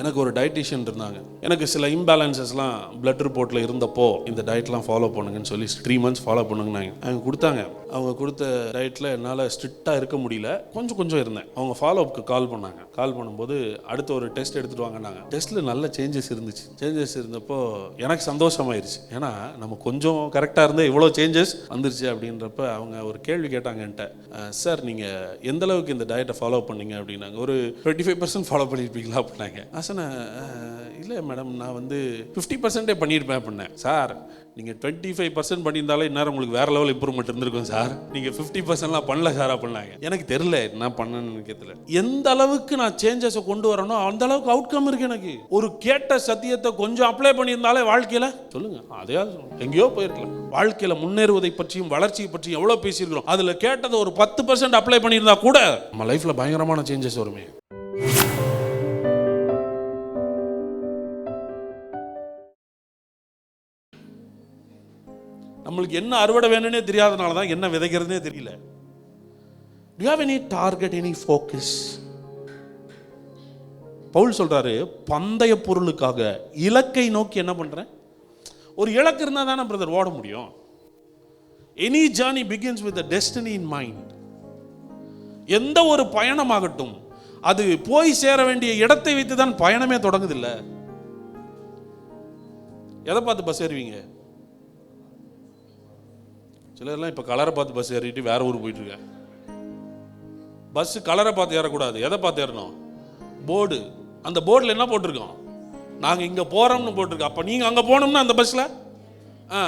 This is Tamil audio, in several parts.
எனக்கு ஒரு டயட்டிஷியன் இருந்தாங்க. எனக்கு சில இம்பேலன்சஸ்லாம் பிளட் ரிப்போர்ட்டில் இருந்தப்போ இந்த டயட்லாம் ஃபாலோ பண்ணுங்கன்னு சொல்லி த்ரீ மந்த்ஸ் ஃபாலோ பண்ணுங்கன்னாங்க. அவங்க கொடுத்தாங்க. அவங்க கொடுத்த டயட்டில் என்னால் ஸ்ட்ரிக்டாக இருக்க முடியல. கொஞ்சம் கொஞ்சம் இருந்தேன். அவங்க ஃபாலோ அப்க்கு கால் பண்ணாங்க. கால் பண்ணும்போது அடுத்த ஒரு டெஸ்ட் எடுத்துகிட்டு வாங்கினாங்க டெஸ்ட்டில் நல்ல சேஞ்சஸ் இருந்துச்சு. சேஞ்சஸ் இருந்தப்போ எனக்கு சந்தோஷமாயிருச்சு. ஏன்னா நம்ம கொஞ்சம் கரெக்டாக இருந்தால் இவ்வளோ சேஞ்சஸ் வந்துருச்சு அப்படின்றப்ப அவங்க ஒரு கேள்வி கேட்டாங்கன்ட்ட சார் நீங்கள் எந்த அளவுக்கு இந்த டயட்டை ஃபாலோ பண்ணீங்க? அப்படின்னாங்க. ஒரு டுவெண்ட்டி ஃபைவ் பர்சன்ட் ஃபாலோ பண்ணியிருப்பீங்களா அப்படின்னாங்க ஆசனை இல்லை மேடம் நான் வந்து ஃபிஃப்டி பர்சன்டே பண்ணியிருப்பேன் அப்படின்னேன் சார் நீங்கள் டுவெண்ட்டி ஃபைவ் பர்சன்ட் பண்ணியிருந்தாலே இந்நேரம் உங்களுக்கு வேற லெவல் இம்ப்ரூவ்மெண்ட் இருந்திருக்கும் சார். நீங்கள் ஃபிஃப்டி பர்சன்ட்லாம் பண்ணல சார் அப்படின்னாங்க. எனக்கு தெரில என்ன பண்ணணும்னு கேட்கல எந்த அளவுக்கு நான் சேஞ்சஸை கொண்டு வரணும் அந்த அளவுக்கு அவுட்கம் இருக்கு எனக்கு. ஒரு கேட்ட சத்தியத்தை கொஞ்சம் அப்ளை பண்ணியிருந்தாலே வாழ்க்கையில் சொல்லுங்கள் அதையாவது எங்கேயோ போயிருக்கலாம். வாழ்க்கையில் முன்னேறுவதை பற்றியும் வளர்ச்சியை பற்றியும் எவ்வளோ பேசியிருக்கிறோம். அதில் கேட்டதை ஒரு பத்து பர்சன்ட் அப்ளை பண்ணியிருந்தா கூட நம்ம லைஃப்பில் பயங்கரமான சேஞ்சஸ் வருமே. நம்மளுக்கு என்ன அறுவடை வேணும்னே தெரியாதனால தான் என்ன விதைக்கிறதுனே தெரியல. To have any target any focus Paul சொல்றாரு பந்தய பொருளுக்காக இலக்கை நோக்கி என்ன பண்ணுறேன் ஒரு இலக்கு இருந்தால் தானே பிரதர் ஓட முடியும். Any journey begins with destiny in mind எந்த ஒரு பயணமாகட்டும் அது போய் சேர வேண்டிய இடத்தை வைத்து தான் பயணமே தொடங்குதில்ல. எதை பார்த்து பஸ் ஏறுவீங்க? சிலர்லாம் இப்போ கலரை பார்த்து பஸ் ஏறிட்டு வேற ஊர் போயிட்டுருக்கேன் பஸ்ஸு பஸ் கலரை பார்த்து ஏறக்கூடாது. எதை பார்த்து ஏறணும்? போர்டு அந்த போர்டில் என்ன போட்டிருக்கோம்? நாங்கள் இங்கே போகிறோம்னு போட்டிருக்கோம். அப்போ நீங்கள் அங்கே போகணும்னா அந்த பஸ்ஸில் ஆ.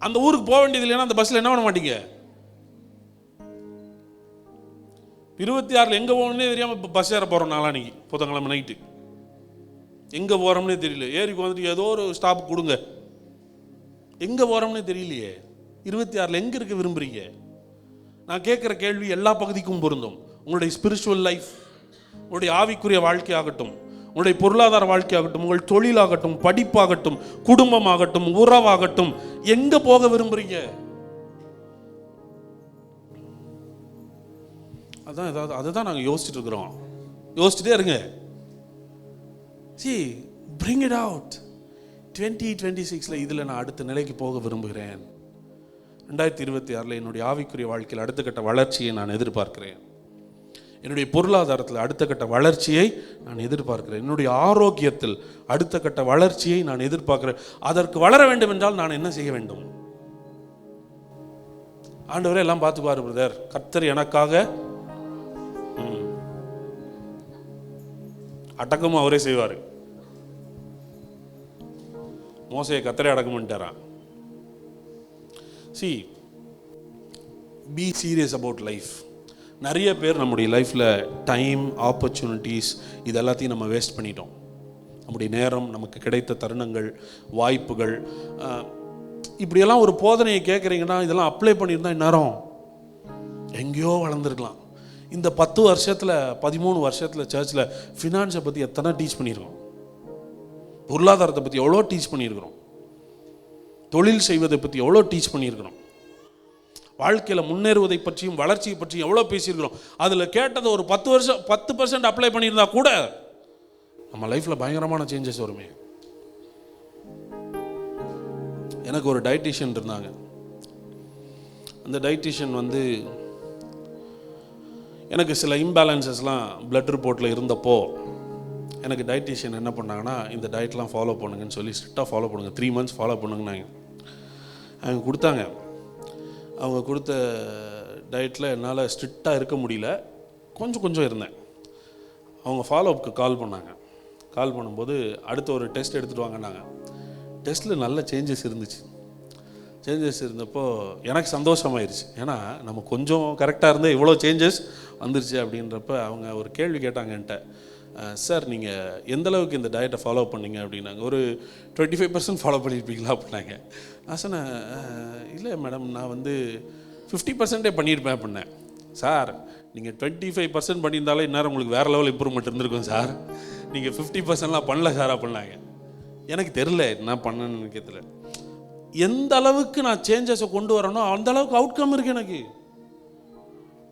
அந்த ஊருக்கு போக வேண்டியது இல்லைன்னா அந்த பஸ்ஸில் என்ன பண்ண மாட்டீங்க? இருபத்தி ஆறில் எங்கே போகணும்னே தெரியாமல் இப்போ பஸ் ஏற போகிறோம் நாளானிக்கு புதன்கிழமை நைட்டு எங்கே போகிறோம்னே தெரியல. ஏரிக்கு வந்துட்டு ஏதோ ஒரு ஸ்டாப் கொடுங்க. எங்கே போகிறோம்னே தெரியலையே. இருபத்தி ஆறில் எங்கே இருக்க விரும்புகிறீங்க நான் கேட்குற கேள்வி எல்லா பகுதிக்கும் பொருந்தும். உங்களுடைய ஸ்பிரிச்சுவல் லைஃப் உங்களுடைய ஆவிக்குரிய வாழ்க்கையாகட்டும் உங்களுடைய பொருளாதார வாழ்க்கையாகட்டும் உங்கள் தொழிலாகட்டும் படிப்பாகட்டும் குடும்பமாகட்டும் உறவாகட்டும் எங்கே போக விரும்புகிறீங்க அதான் ஏதாவது அதை தான் நாங்கள் யோசிச்சுட்டு இருக்கிறோம். யோசிச்சுட்டே இருங்க. See bring it out twenty twenty சிக்ஸில் இதில் நான் அடுத்த நிலைக்கு போக விரும்புகிறேன். ரெண்டாயிரத்தி இருபத்தி ஆறில் என்னுடைய ஆவிக்குரிய வாழ்க்கையில் அடுத்த கட்ட வளர்ச்சியை நான் எதிர்பார்க்கிறேன். என்னுடைய பொருளாதாரத்தில் அடுத்த கட்ட வளர்ச்சியை நான் எதிர்பார்க்கிறேன். என்னுடைய ஆரோக்கியத்தில் அடுத்த கட்ட வளர்ச்சியை நான் எதிர்பார்க்கிறேன். அதற்கு வளர வேண்டும் என்றால் நான் என்ன செய்ய வேண்டும்? ஆண்டவரே எல்லாம் பார்த்துக்குவார் பிரதர். கர்த்தர் எனக்காக அடக்கமும் அவரே செய்வார். மோசையை கத்தரை அடக்கம் பண்ணிட்டாரான் see be serious about life நிறைய பேர் நம்முடைய லைஃப்பில் டைம் ஆப்பர்ச்சுனிட்டிஸ் இது எல்லாத்தையும் நம்ம வேஸ்ட் பண்ணிட்டோம். நம்முடைய நேரம் நமக்கு கிடைத்த தருணங்கள் வாய்ப்புகள் இப்படியெல்லாம் ஒரு போதனையை கேட்குறீங்கன்னா இதெல்லாம் அப்ளை பண்ணியிருந்தா இந்நேரம் எங்கேயோ வளர்ந்துருக்கலாம். இந்த பத்து வருஷத்தில் பதிமூணு வருஷத்தில் சர்ச்சில் ஃபினான்ஸை பற்றி எத்தனை டீச் பண்ணியிருக்கோம்? பொருளாதாரத்தை பற்றி எவ்வளோ டீச் பண்ணியிருக்கிறோம். தொழில் செய்வதை பற்றி எவ்வளோ டீச் பண்ணியிருக்கிறோம்? வாழ்க்கையில் முன்னேறுவதை பற்றியும் வளர்ச்சியை பற்றியும் எவ்வளோ பேசியிருக்கிறோம்? அதில் கேட்டதை ஒரு பத்து வருஷம் பத்து பர்சன்ட் அப்ளை பண்ணியிருந்தா கூட நம்ம லைஃப்பில் பயங்கரமான சேஞ்சஸ் வருமே. எனக்கு ஒரு டயட்டிஷியன் இருந்தாங்க. அந்த டயட்டிஷியன் வந்து எனக்கு சில இம்பேலன்சஸ்லாம் பிளட் ரிப்போர்ட்டில் இருந்தப்போ எனக்கு டயட்டிஷியன் என்ன பண்ணாங்கன்னா இந்த டயட்லாம் ஃபாலோ பண்ணுங்கன்னு சொல்லி ஸ்ட்ரிக்டாக ஃபாலோ பண்ணுங்கள் த்ரீ மந்த்ஸ் ஃபாலோ பண்ணுங்கன்னாங்க. அவங்க கொடுத்தாங்க. அவங்க கொடுத்த டயட்டில் என்னால் ஸ்ட்ரிக்டாக இருக்க முடியல. கொஞ்சம் கொஞ்சம் இருந்தேன். அவங்க ஃபாலோஅப்க்கு கால் பண்ணாங்க. கால் பண்ணும்போது அடுத்த ஒரு டெஸ்ட் எடுத்துகிட்டு வாங்கினாங்க டெஸ்ட்டில் நல்ல சேஞ்சஸ் இருந்துச்சு. சேஞ்சஸ் இருந்தப்போ எனக்கு சந்தோஷமாயிருச்சு. ஏன்னா நம்ம கொஞ்சம் கரெக்டாக இருந்தால் இவ்வளோ சேஞ்சஸ் வந்துருச்சு அப்படின்றப்ப அவங்க ஒரு கேள்வி கேட்டாங்க என்கிட்ட. சார் நீங்கள் எந்த அளவுக்கு இந்த டயட்டை ஃபாலோ பண்ணீங்க அப்படின்னாங்க. ஒரு டுவெண்ட்டி ஃபைவ் பர்சன்ட் ஃபாலோ பண்ணியிருப்பீங்களா அப்படின்னாங்க. நான் சொன்னேன் இல்லை மேடம் நான் வந்து ஃபிஃப்டி பர்சன்டே பண்ணியிருப்பேன் அப்படின்னேன். சார் நீங்கள் டுவெண்ட்டி ஃபைவ் பர்சன்ட் பண்ணியிருந்தாலே இந்நேரம் உங்களுக்கு வேறு லெவல் இம்ப்ரூவ்மெண்ட் இருந்திருக்கும் சார். நீங்கள் ஃபிஃப்டி பர்சன்ட்லாம் பண்ணல சார் அப்படின்னாங்க. எனக்கு தெரில என்ன பண்ணணும்னு தெரியல. எந்த அளவுக்கு நான் சேஞ்சஸை கொண்டு வரணும் அந்த அளவுக்கு அவுட்கம் இருக்கு எனக்கு.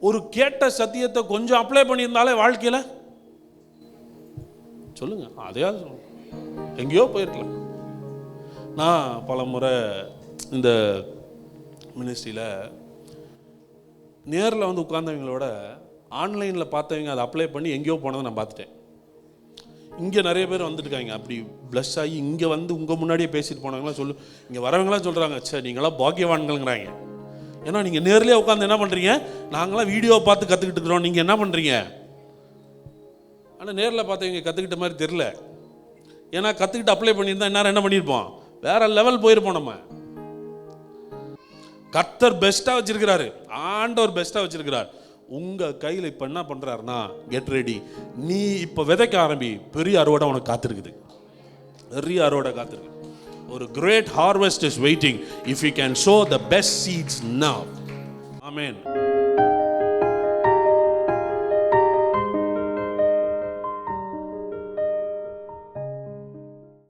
ஒரு கேட்ட சத்தியத்தை கொஞ்சம் அப்ளை பண்ணியிருந்தாலே வாழ்க்கையில் சொல்லுங்கள் அதையாவது சொல்லுங்க. எங்கேயோ போயிருக்கலாம். நான் பல முறை இந்த மினிஸ்ட்ரியில் நேரில் வந்து உட்கார்ந்தவங்களோட ஆன்லைனில் பார்த்தவங்க அதை அப்ளை பண்ணி எங்கேயோ போனதை நான் பார்த்துட்டேன். இங்கே நிறைய பேர் வந்துட்டுருக்காங்க. அப்படி ப்ளஸ் ஆகி இங்கே வந்து உங்கள் முன்னாடியே பேசிட்டு போனவங்களாம் சொல்லு இங்கே வரவங்களாம் சொல்கிறாங்க சே நீங்களாம் பாக்கியவான்கள்ங்கிறாங்க. ஏன்னா நீங்கள் நேர்லேயே உட்காந்து என்ன பண்ணுறீங்க நாங்களாம் வீடியோ பார்த்து கற்றுக்கிட்டு இருக்கிறோம். நீங்கள் என்ன பண்ணுறீங்க ஆனால் நேரில் பார்த்தவங்க கற்றுக்கிட்ட மாதிரி தெரில ஏன்னா கற்றுக்கிட்டு அப்ளை பண்ணியிருந்தா இந்நேரம் என்ன பண்ணியிருப்போம்? வேற லெவல் போயிருப்போம் நம்ம. கர்த்தர் பெஸ்ட்டாக வச்சிருக்கிறாரு. ஆண்டவர் பெஸ்ட்டாக வச்சிருக்கிறார். உங்கள் கையில் இப்போ என்ன பண்ணுறாருன்னா கெட் ரெடி நீ இப்போ விதைக்க ஆரம்பி பெரிய அறுவடை உனக்கு காத்திருக்குது. பெரிய அறுவடை காத்திருக்கு. ஒரு great harvest is waiting if you can show the best seeds now amen